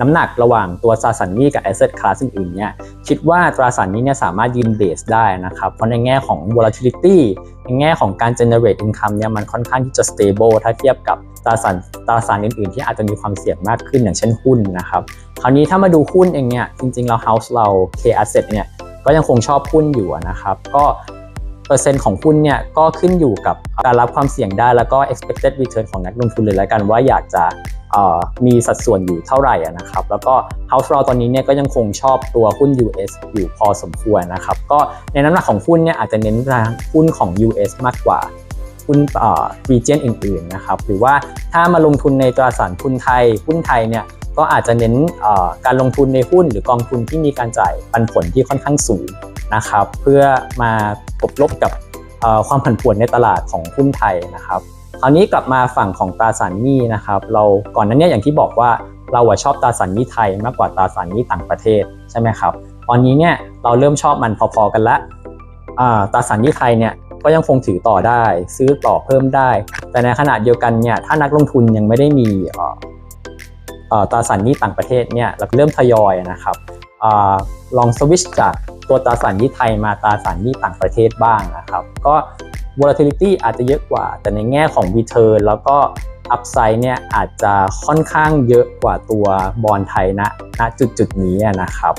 น้ำหนักระหว่างตัวตราสารหนี้กับ asset class อื่นๆเนี่ยคิดว่าตราสารหนี้เนี่ยสามารถยืนเบสได้นะครับ เพราะในแง่ของ volatility ในแง่ของการ generate income เนี่ยมันค่อนข้างที่จะ stable ถ้าเทียบกับตราสารตราสารอื่นๆ ที่อาจจะมีความเสี่ยงมากขึ้นอย่างเช่นหุ้นนะครับ คราวนี้ถ้ามาดูหุ้นเองเนี่ยจริงๆเรา house เรา K asset เนี่ยก็ยังคงชอบหุ้นอยู่นะครับ ก็ เปอร์เซ็นต์ของหุ้นเนี่ยก็ขึ้นอยู่กับการรับความเสี่ยงได้แล้วก็ expected return ของนักลงทุนเลยแล้วกันว่าอยากจะมีสัดส่วนอยู่เท่าไหร่นะครับ แล้วก็ house เราตอนนี้เนี่ยก็ยังคงชอบตัวหุ้น US อยู่พอสมควรนะครับ ก็ในน้ำหนักของหุ้นเนี่ยอาจจะเน้นทางหุ้นของ US มากกว่าหุ้นเอ่อ region อื่นๆนะครับ หรือว่าถ้ามาลงทุนในตราสารทุนไทยหุ้นไทยเนี่ยก็อาจจะเน้นการลงทุนในหุ้นหรือกองทุนที่มีการจ่ายปันผลที่ค่อนข้างสูง นะครับ เพื่อมากบลบกับความผันผวนในตลาดของหุ้นไทยนะครับคราวนี้กลับมาฝั่งของตราสารหนี้นะครับ เราก่อนนั้นเนี่ยอย่างที่บอกว่าเราชอบตราสารหนี้ไทยมากกว่าตราสารหนี้ต่างประเทศใช่ไหมครับ ตอนนี้เนี่ยเราเริ่มชอบมันพอๆกันละตราสารหนี้ไทยเนี่ยก็ยังคงถือต่อได้ ซื้อต่อเพิ่มได้ แต่ในขณะเดียวกันเนี่ยถ้านักลงทุนยังไม่ได้มีตราสารหนี้ต่างประเทศเนี่ยเราเริ่มทยอยนะครับอลองสวิชจาก ตัวตราสารหนี้ไทยมาตราสารหนี้ต่างประเทศบ้างนะครับ ก็ volatility อาจจะเยอะกว่า แต่ในแง่ของ return แล้วก็ upside เนี่ยอาจจะค่อนข้างเยอะกว่าตัวบอลไทยณณจุดจุดนี้นะครับ